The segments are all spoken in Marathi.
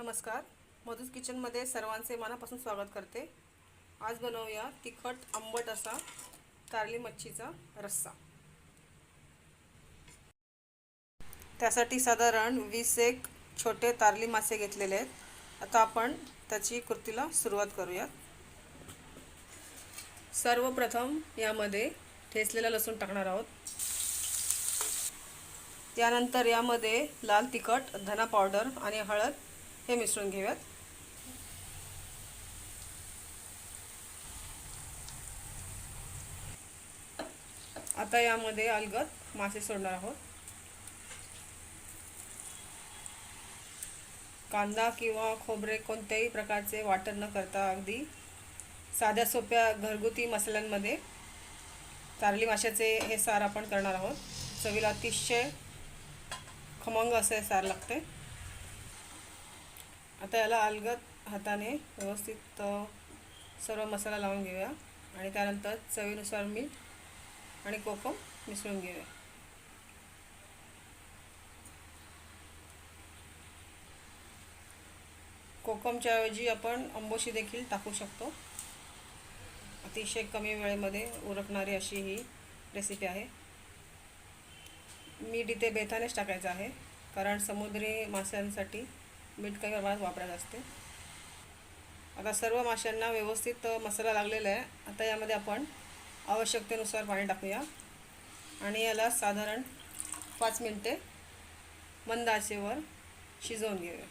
नमस्कार. मधुस किचनमध्ये सर्वांचे मनापासून स्वागत करते. आज बनवूया तिखट आंबट असा कारली मच्छीचा रस्सा. त्यासाठी साधारण वीस एक छोटे तारली मासे घेतलेले आहेत. आता आपण त्याची कृतीला सुरुवात करूयात. सर्वप्रथम यामध्ये ठेचलेला लसूण टाकणार आहोत. त्यानंतर यामध्ये लाल तिखट धना पावडर आणि हळद हे मिसळून घेऊयात. आता यामध्ये अलगद मासे सोडणार आहोत. कांदा किंवा खोबरे कोणत्याही प्रकारचे वाटण न करता अगदी साध्या सोप्या घरगुती मसाल्यांमध्ये चारली माशाचे हे सार आपण करणार आहोत. चवीला अतिशय खमंग असे सार लागते. आता याला अलगद हाताने व्यवस्थित सर्व मसाला लावून घेऊया. आणि त्यानंतर चवीनुसार मीठ आणि कोकम मिसळून घेऊया. कोकमच्या ऐवजी आपण अंबोशी देखील टाकू शकतो. अतिशय कमी वेळेमध्ये उरकणारी अशी ही रेसिपी आहे. मीठ इथे बेथानेच टाकायचं आहे कारण समुद्री माशांसाठी मीठ काही प्रमाणात वापरायचं असते. आता सर्व माशांना व्यवस्थित मसाला लागलेला आहे. आता यामध्ये आपण आवश्यकतेनुसार पाणी टाकूया. आणि याला साधारण पाच मिनटे मंद आचेवर शिजवून घेऊया.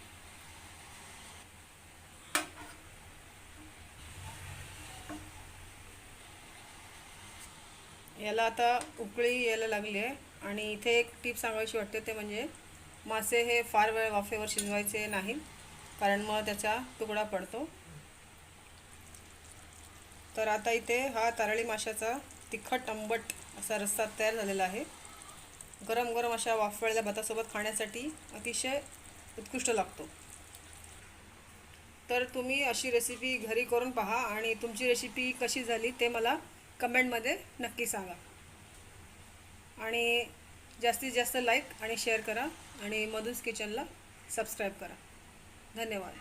याला आता उकळी यायला लागली आहे. आणि इथे एक टीप सांगायची वाटते ते म्हणजे मासे हे फार वेळ वाफेवर शिजवायचे नाही कारण मग त्याचा तुकडा पडतो. तर आता इथे हा तारळी माशाचा तिखट आंबट असा रस्सा तयार झालेला आहे. गरम गरम अशा वाफवलेल्या भातासोबत खाण्यासाठी अतिशय उत्कृष्ट लागतो. तर तुम्ही अशी रेसिपी घरी करून पहा आणि तुमची रेसिपी कशी झाली ते मला कमेंटमध्ये नक्की सांगा. आणि जास्तीत जास्त लाईक आणि शेअर करा आणि मधूस किचनला सबस्क्राईब करा. धन्यवाद.